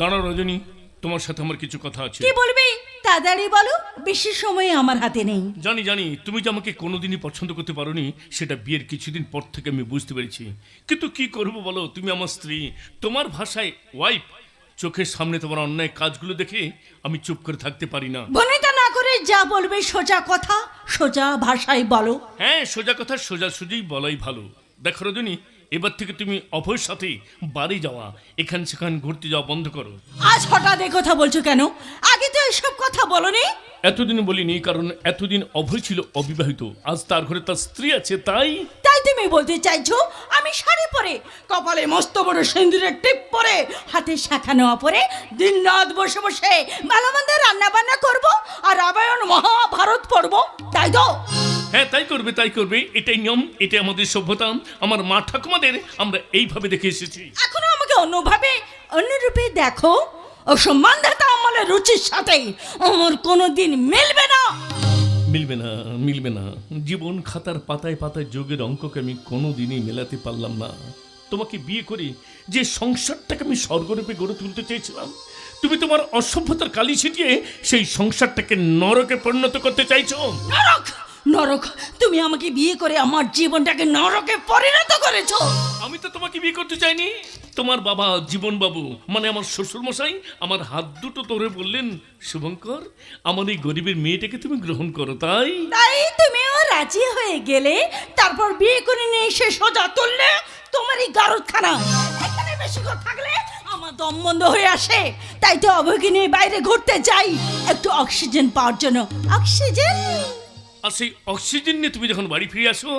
দাঁড়াও রজনী তোমার সাথে আমার কিছু কথা আছে। কি বলবি? তাড়াতাড়ি বলো বেশি সময় আমার হাতে নেই। জানি জানি তুমি যে আমাকে কোনোদিনই পছন্দ করতে পারোনি সেটা বিয়ের কিছুদিন পর থেকে আমি বুঝতে পেরেছি। কিন্তু কি করব বলো তুমি আমার স্ত্রী তোমার ভাষায় ওয়াইফ চোখের সামনে তোমার অন্যায় কাজগুলো দেখে আমি চুপ করে থাকতে পারি না। বনিতা না করে যা বলবে সোজা কথা সোজা ভাষায় বলো। হ্যাঁ সোজা কথা সোজা সুজিই বলাই ভালো। দেখো রজনী এবার থেকে তুমি অভয়ের সাথে বাড়ি যাওয়া এখান সেখান ঘুরতে যাওয়া বন্ধ করো। আজ হঠাৎ এ কথা বলছো কেন? আগে তো এসব কথা বলনি। এতদিন বলিনি কারণ এতদিন অভয় ছিল অবিবাহিত। আজ তার ঘরে তার স্ত্রী আছে তাই তাই তুমি বলতে চাইছো আমি শাড়ি পরে কপালে মস্ত বড় সিন্দুরের টিপ পরে হাতে শাখা নেওয়া পরে দিন রাত বসে বসে ভালো মন্দ রান্না বান্না করব আর রামায়ণ মহাভারত পড়ব তাই তো? হ্যাঁ তাই করবে তাই করবে। এটাই নিয়ম এটাই আমাদের সভ্যতা। আমার মা ঠাকুমাদের আমরা এইভাবে দেখে এসেছি। এখনও আমাকে অন্যভাবে অন্যরূপে দেখো? অসম্মান দাতা আমলের রুচির সাথে। আমার কোনোদিন মিলবে না। মিলবে না মিলবে না। জীবন খাতার পাতায় পাতায় যোগের অঙ্ককে আমি কোনোদিনই মেলাতে পারলাম না। তোমাকে বিয়ে করে যে সংসারটাকে আমি স্বর্গরূপে গড়ে তুলতে চেয়েছিলাম তুমি তোমার অসভ্যতার কালি ছিটিয়ে সেই সংসারটাকে নরকে পরিণত করতে চাইছো? নরক! নরক তুমি আমাকে বিয়ে করে আমার জীবনটাকে নরকে পরিণত করেছ। আমি তো তোমাকে বিয়ে করতে চাইনি। তোমার বাবা জীবন বাবু মানে আমার শ্বশুর মশাই আমার হাত দুটো ধরে বললেন শুভঙ্কর আমার এই গরিবের মেয়েটাকে তুমি গ্রহণ করো তাই? তাই তুমিও রাজি হয়ে গেলে তারপর বিয়ে করে নিয়ে এসে সোজা তুললে তোমার এই গারদখানা। এখানে বেশি করে থাকলে আমার দম বন্ধ হয়ে আসে। তাই তো অভয়কে নিয়ে বাইরে ঘুরতে যাই। একটু অক্সিজেন পাওয়ার জন্য। অক্সিজেন? আর সেই অক্সিজেন নিয়ে তুমি যখন বাড়ি ফিরে আসো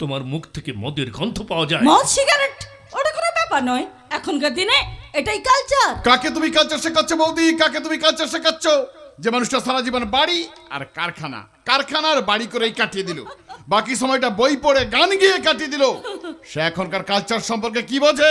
তোমার মুখ থেকে মদের গন্ধ পাওয়া যায়। মদ সিগারেট? ওটা কোনো ব্যাপার নয়। এখনকার দিনে এটাই কালচার কাকে তুমি কালচার শেখাচ্ছ বৌদি? কাকে তুমি কালচার শেখাচ্ছ? যে মানুষটা সারা জীবন বাড়ি আর কারখানা। কারখানার বাড়ি করেই কাটিয়ে দিল। বাকি সময়টা বই পড়ে গান গিয়ে কাটিয়ে দিল। সে এখনকার কালচার সম্পর্কে কি বোঝে?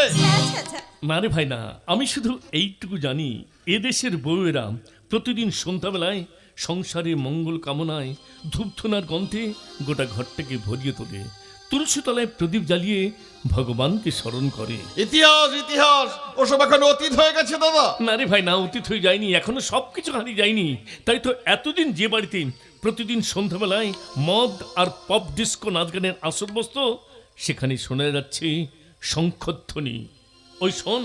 না রে ভাই না আমি শুধু এইটুকু জানি এদেশের বউয়েরা প্রতিদিন সন্ধ্যাবেলায় সংসারে মঙ্গল কামনায় ধূপধুনার গন্ধে গোটা ঘরটাকে ভরিয়ে তোলে। তুলসী তলায় প্রদীপ জ্বালিয়ে ভগবানকে স্মরণ করে। ইতিহাস ইতিহাস! ওসব এখন অতীত হয়ে গেছে দাদা। না রে ভাই না অতীত হয়ে যায়নি। এখনও সব কিছু হারিয়ে যায়নি। তাই তো এতদিন যে বাড়িতে প্রতিদিন সন্ধ্যাবেলায় মদ আর পপ ডিস্কো নাচ গানের আসর বসত সেখানে শোনা যাচ্ছে শঙ্খধ্বনি। ওই শোন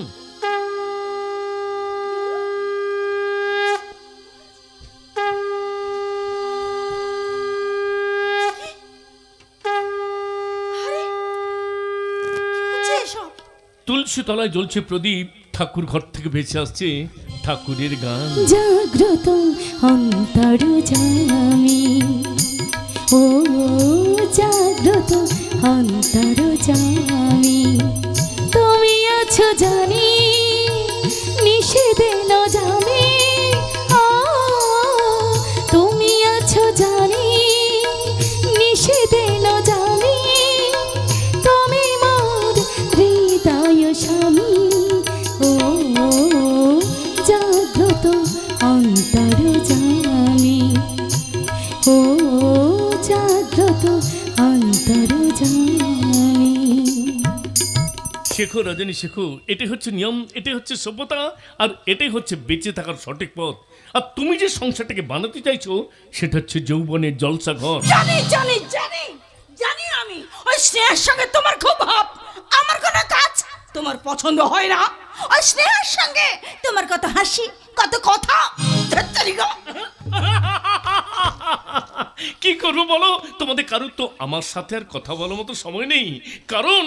হচ্ছে এসব তুলসী তলায় জ্বলছে প্রদীপ। ঠাকুর ঘর থেকে ভেসে আসছে ঠাকুরের গান। জাগ্রত অন্তর জানামি ও, জাগ্রত অন্তর জানামি তুমি আছো জানি, নিষেধে ন জামি শেখো রজনী শেখো এটাই হচ্ছে নিয়ম এটাই হচ্ছে সভ্যতা আর এটাই হচ্ছে বেঁচে থাকার সঠিক পথ। আর তুমি যে সংসারটাকে বানাতে চাইছো সেটা হচ্ছে যৌবনের জলসা ঘর। জানি জানি জানি জানি আমি ওই স্নেহের সঙ্গে তোমার খুব ভাব। আমার কোনো কাজ তোমার পছন্দ হয় না। ওই স্নেহের সঙ্গে তোমার কত হাসি কত কথা। কি করব বলো? তোমাদের কারোর তো আমার সাথে আর কথা বলার মতো সময় নেই। কারণ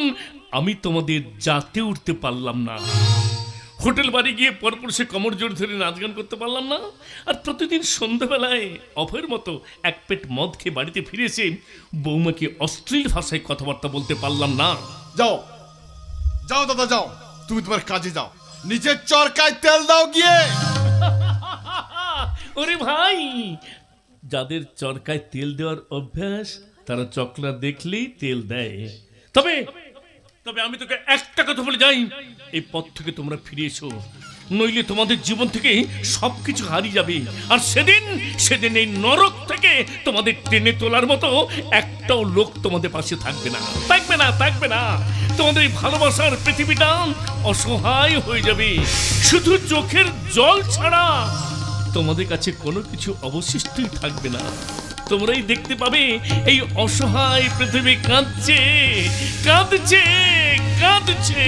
আমি তোমাদের যাতে উঠতে পারলাম না। হোটেল বাড়ি গিয়ে পরপর সে কমর জোর ধরে নাচ গান করতে পারলাম না। আর প্রতিদিন সন্ধ্যাবেলায় অভয়ের মতো এক পেট মদ খেয়ে বাড়িতে ফিরে এসে বৌমাকে অশ্লীল ভাষায় কথাবার্তা বলতে পারলাম না। যাও। যাও দাদা যাও। তুমি তোমার কাজে যাও। নিজের চরকায় তেল দাও গিয়ে। ওরে ভাই যাদের চরকায় তেল দেওয়ার অভ্যাস তারা চকলা দেখলেই তেল দেয়। তবে তবে আমি তোকে একটা কথা বলে যাই। এই পথ থেকে তোমরা ফিরে নইলে তোমাদের জীবন থেকে সবকিছু হারিয়ে যাবে। আর সেদিন সেদিন এই নরক থেকে তোমাদের টেনে তোলার মতো একটাও লোক তোমাদের পাশে থাকবে না। থাকবে না থাকবে না। তোমাদের এই ভালোবাসার পৃথিবীটা অসহায় হয়ে যাবে। শুধু চোখের জল ছাড়া তোমাদের কাছে কোনো কিছু অবশিষ্টই থাকবে না। তোমরাই দেখতে পাবে এই অসহায় পৃথিবী কাঁদছে কাঁদছে। কাঁদছে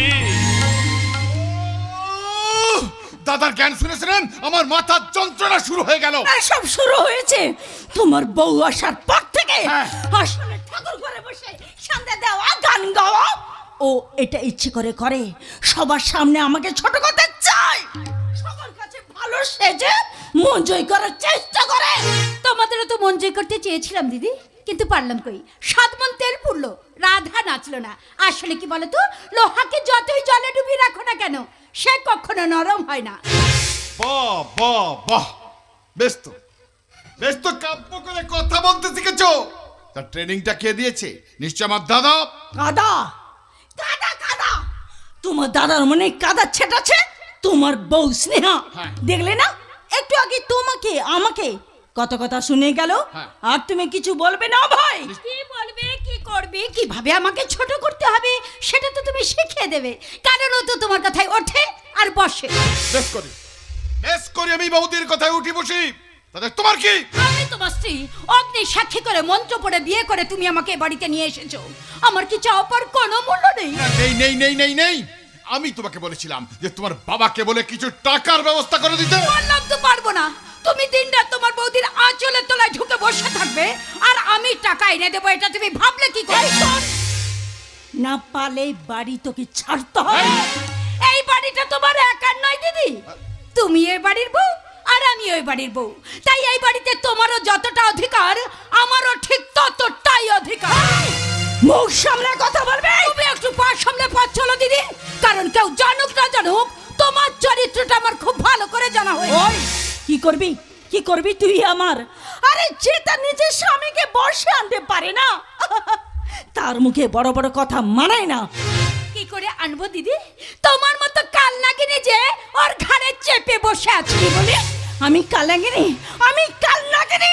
দাদার জ্ঞান শুনেছিলেন? আমার মাথার যন্ত্রণা শুরু হয়ে গেল। সব শুরু হয়েছে। তোমার বউ আসার পর থেকে হ্যাঁ। আসলে ঠাকুর ঘরে বসে সন্ধ্যা দেওয়া গান গাওয়া। ও এটা ইচ্ছে করে করে। সবার সামনে আমাকে ছোট করতে চায়। সবার কাছে ভালো সেজে মন জয় করার চেষ্টা করে। তোমাদেরও তো মন জয় করতে চেয়েছিলাম দিদি। কিন্তু পারলাম কই? সাত মন তেল পুড়লো রাধা নাচলো না। আসলে কি বলো তো লোহাকে যতই জলে ডুবিয়ে রাখো না কেন সে কখনো নরম হয় না। বাহ বাহ বাহ বেশ তো বেশ তো কাব্য করে কথা বলতে শিখেছো। তার ট্রেনিংটা কে দিয়েছে? নিশ্চয় আমার দাদা? কাদা কাদা কাদা তোমার দাদার মনে কাদা ছেটাছে তোমার বউ স্নেহা। হ্যাঁ। দেখলে না? একটু আগে তোমাকে আমাকে কত কথা শুনে গেল? হ্যাঁ। আর তুমি কিছু বলবে না ভাই কি বলবে কি করবে কীভাবে আমাকে ছোট করতে হবে সেটা তো তুমি শিখিয়ে দেবে। কারণ ও তো তোমার কথায় ওঠে আর বসে। বেশ করি। বেশ করি আমি বৌদির কথায় উঠি বসি। তাতে তোমার কি? আমি তোমার স্ত্রী। অগ্নি সাক্ষী করে মন্ত্র পড়ে বিয়ে করে তুমি আমাকে বাড়িতে নিয়ে এসেছ। আমার কি চাওয়া পাওয়ার কোনো মূল্য নেই? না, নেই নেই নেই নেই নেই। আমি তোমাকে বলেছিলাম যে তোমার বাবাকে বলে কিছু টাকার ব্যবস্থা করে দিতে। বললাম তো পারব না। তুমি দিনরাত তোমার বৌদির আঁচলের তলায় ঢুকে বসে থাকবে আর আমি টাকা এনে দেবো এটা তুমি ভাবলে কি করে? না পালে বাড়ি তোকে ছাড়তে হবে। এই। বাড়িটা তোমার একার নয় দিদি। তুমি এই বাড়ির বউ আর আমি ওই বাড়ির বউ। তাই এই বাড়িতে তোমারও যতটা অধিকার আমারও ঠিক ততটাই অধিকার। মুখ সামনে কথা বলবে। তুমি একটু পা সামনে পাচ্ছ না দিদি। কারণ কেউ জানুক না জানুক করবি? কি করবি তুই আমার? আরে যে তার নিজের স্বামীকে বর্ষে আনতে পারে না তার মুখে বড় বড় কথা মানায় না। কি করে আনব দিদি? তোমার মতো কাল নাগিনি যে ওর ঘাড়ে চেপে বসে আছি। বলে? আমি কাল নাগিনি আমি কাল নাগিনি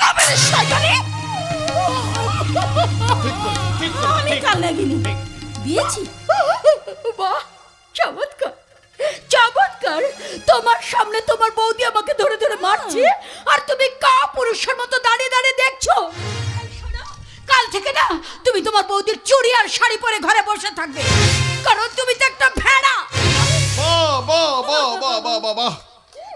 তবে শয়তানি? আমি কাল নাগিনি দিয়েছি? বাহ চমৎকার। চমৎকার তোমার সামনে তোমার বৌদি আমাকে ধরে ধরে মারছে। আর তুমি কা পুরুষের মতো দাঁড়িয়ে দাঁড়িয়ে দেখছ? শোনো, কাল থেকে না তুমি তোমার বৌদির চুড়ি আর শাড়ি পরে ঘরে বসে থাকবে। কারণ তুমি তো একটা ভেড়া। বাহ বাহ বাহ বাহ বাহ বাহ বাহ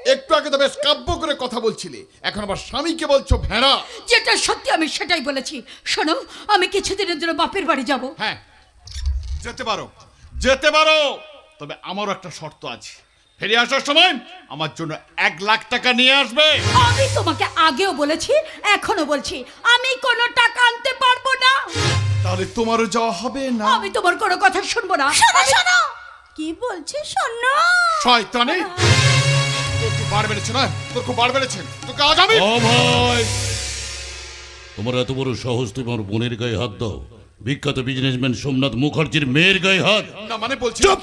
একটু আগে তো বেশ কাব্য করে কথা বলছিলে। এখন আবার স্বামীকে বলছো ভেড়া। যেটা সত্যি আমি সেটাই বলেছি। শোনো আমি কিছুদিনের জন্য বাপের বাড়ি যাব। হ্যাঁ। যেতে পারো। যেতে পারো। তবে আমারও একটা শর্ত আছে। ফিরে আসার সময় আমার জন্য এক লাখ টাকা নিয়ে আসবে। আমি তোমাকে আগেও বলেছি এখনও বলছি আমি কোনো টাকা আনতে পারব না। তাহলে তোমারও যাওয়া হবে না? আমি তোমার কোনো কথা শুনব না। শোনো শোনো। কি বলছে শোনো। শয়তানে! খুব বার বেড়েছে না তোর খুব বার বেড়েছে। তোকে আজ আমি ও ভাই! তোমার এত বড় সহজ তুমি আমার বোনের গায়ে হাত দাও। বিখ্যাত বিজনেসম্যান সোমনাথ মুখার্জির মেয়ের গায়ে হাত। না মানে বলছি চুপ!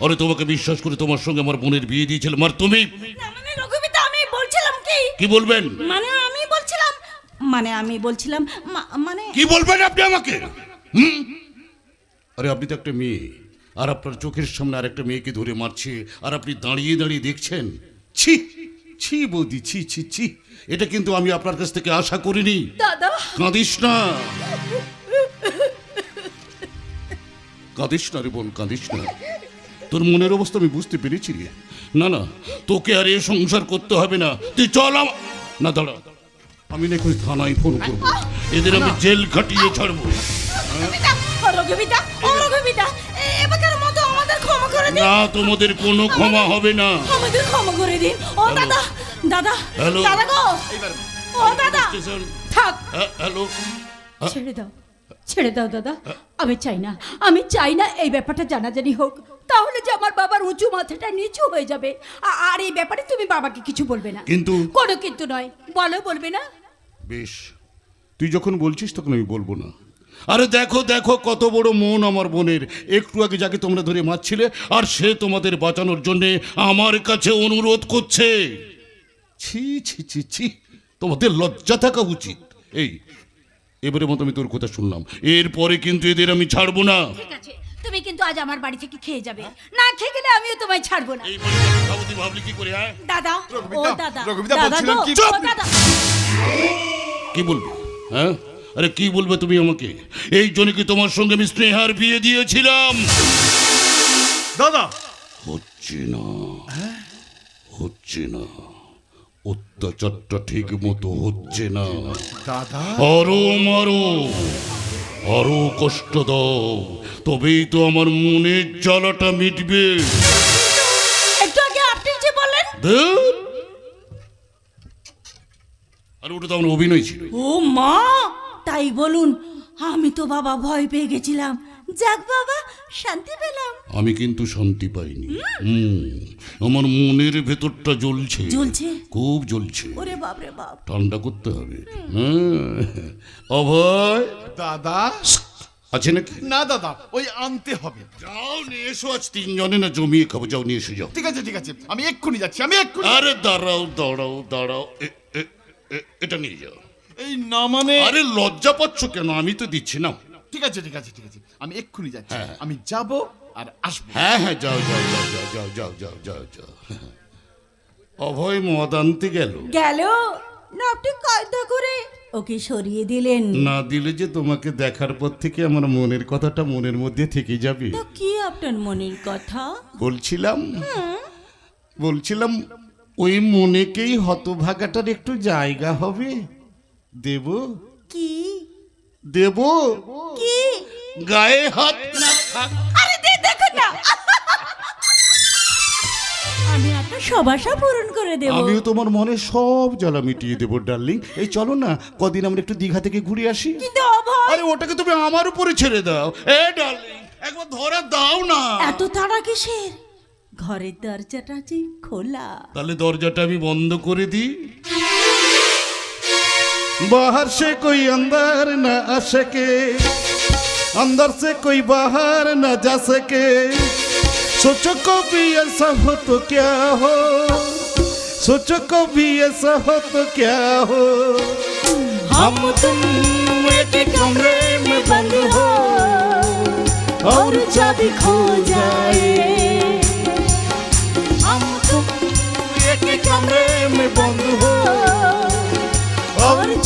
আরে তোমাকে বিশ্বাস করে তোমার সঙ্গে আমার বোনের বিয়ে দিয়েছিলাম আর তুমি? না মানে রঘুবিতা আমি বলছিলাম কি? কি বলবেন? মানে আমি বলছিলাম মানে আমি বলছিলাম মা- মানে কি বলবেন আপনি আমাকে? হুম? আরে আপনি তো একটা মেয়ে আর আপনার চোখের সামনে আর একটা মেয়েকে ধরে মারছে আর আপনি দাঁড়িয়ে দাঁড়িয়ে দেখছেন। ছি ছি বৌদি ছি ছি ছি। এটা কিন্তু আমি আপনার কাছ থেকে আশা করিনি। দাদা। কাঁদিস না। কাঁদিস না রে বোন কাঁদিস না। তোর মনের অবস্থা আমি বুঝতে পেরেছি রে। না না তোকে আর এ সংসার করতে হবে না। তুই চল আম- না দাঁড়া। আমি না এখন থানায় ফোন করব। এদের আমি জেল খাটিয়ে ছাড়বো। রঘুবিতা ও রঘুবিতা ও রঘুবিতা এ- এবারের মতো আমাদের ক্ষমা করে দিন। না তোমাদের কোনো ক্ষমা হবে না। আমাদের ক্ষমা করে দিন। ও দাদা দাদা হ্যালো। দাদা গো। ও দাদা। স্টেশন। থাক। হ্যাঁ, হ্যালো। ছেড়ে দাও। ছেড়ে দাও দাদা। আমি চাই না। আমি চাই না এই ব্যাপারটা জানাজানি হোক। তাহলে যে আমার বাবার উঁচু মাথাটা নিচু হয়ে যাবে। আর এই ব্যাপারে তুমি বাবাকে কিছু বলবে না। কিন্তু কোনো কিন্তু নয়। বলো বলবে না? বেশ। তুই যখন বলছিস তখন আমি বলব না। আরে দেখো দেখো কত বড় মন আমার বোনের। একটু আগে যাকে তোমরা ধরে মারছিলে আর সে তোমাদের বাঁচানোর জন্যে আমার কাছে অনুরোধ করছে। ছি ছি ছি ছি। তোমাদের লজ্জা থাকা উচিত। এই এবারে মতো আমি তোর কথা শুনলাম। এরপরে কিন্তু এদের আমি ছাড়বো না। ঠিক আছে। তুমি কিন্তু আজ আমার বাড়ি থেকে খেয়ে যাবে। না খেয়ে গেলে আমিও তোমায় ছাড়বো না। এই ভাবলি কি করে হ্যাঁ? দাদা ও দাদা রঘুবিদা দাদা গো, কি- ও দাদা। কি বলবে হ্যাঁ? আরে কি বলবে তুমি আমাকে? এই জন্য কি তোমার সঙ্গে আমি স্নেহার বিয়ে দিয়েছিলাম? দাদা! হচ্ছে না হচ্ছে না। অত্যাচারটা ঠিক মতো হচ্ছে না। দাদা! আরও মারো। আরও কষ্ট দাও তবেই তো আমার মনের জ্বালাটা মিটবে। একটু আগে আপনি যে বলেন। আরে ওটা তো আমার অভিনয় ছিল। ও মা তাই বলুন আমি তো বাবা ভয় পেয়ে গেছিলাম। যাক বাবা শান্তি পেলাম। আমি কিন্তু শান্তি পাইনি। হুম আমার মনের ভেতরটা জ্বলছে। জ্বলছে? খুব জ্বলছে। ওরে বাপ রে বাপ। ঠান্ডা করতে হবে। হ্যাঁ। অভয়? দাদা? আছে নাকি? না দাদা ওই আনতে হবে। যাও নিয়ে এসো আজ তিনজনে না জমিয়ে খাব। যাও নিয়ে এসো যাও। ঠিক আছে ঠিক আছে আমি এক্ষুনি যাচ্ছি আমি এক্ষুনি আরে দাঁড়াও দাঁড়াও দাঁড়াও। এ- এ- এ- এটা নিয়ে যাও। এই না মানে আরে লজ্জা পাচ্ছ কেন? আমি তো দিচ্ছি না আছে ঠিক আছে ঠিক আছে। আমি এক্ষুনি যাচ্ছি। হ্যাঁ। আমি যাব আর আসব। হ্যাঁ হ্যাঁ যাও যাও যাও যাও যাও যাও যাও যাও যাও। অভয় মদ আনতে গেল। গেল? না আপনি কায়দা করে ওকে সরিয়ে দিলেন। না দিলে যে তোমাকে দেখার পর থেকে আমার মনের কথাটা মনের মধ্যে থেকে যাবে। তো কি আপনার মনের কথা? বলছিলাম বলছিলাম ওই মনেকেই হতভাগাটার একটু জায়গা হবে। দেব। কি? দেব? কি? গায়ে হাত না থাক। আরে দে দেখুন না। আমি আপনার সব আশা পূরণ করে দেব। আমিও তোমার মনে সব জ্বালা মিটিয়ে দেবো ডার্লিং। এই চলো না কদিন আমরা একটু দীঘা থেকে ঘুরে আসি। কিন্তু অভয়? আরে ওটাকে তুমি আমার উপরে ছেড়ে দাও। এ ডার্লিং একবার ধরে দাও না। এত তাড়া কিসের? ঘরের দরজাটা যে খোলা। তাহলে দরজাটা আমি বন্ধ করে দিই। बाहर से कोई अंदर न आ सके, अंदर से कोई बाहर न जा सके। सोचो को भी ऐसा हो तो क्या हो? सोचो को भी ऐसा हो तो क्या हो? हम तुम एक कमरे में बंद हो, और चाबी खो जाए। हम तुम एक कमरे में बंद हो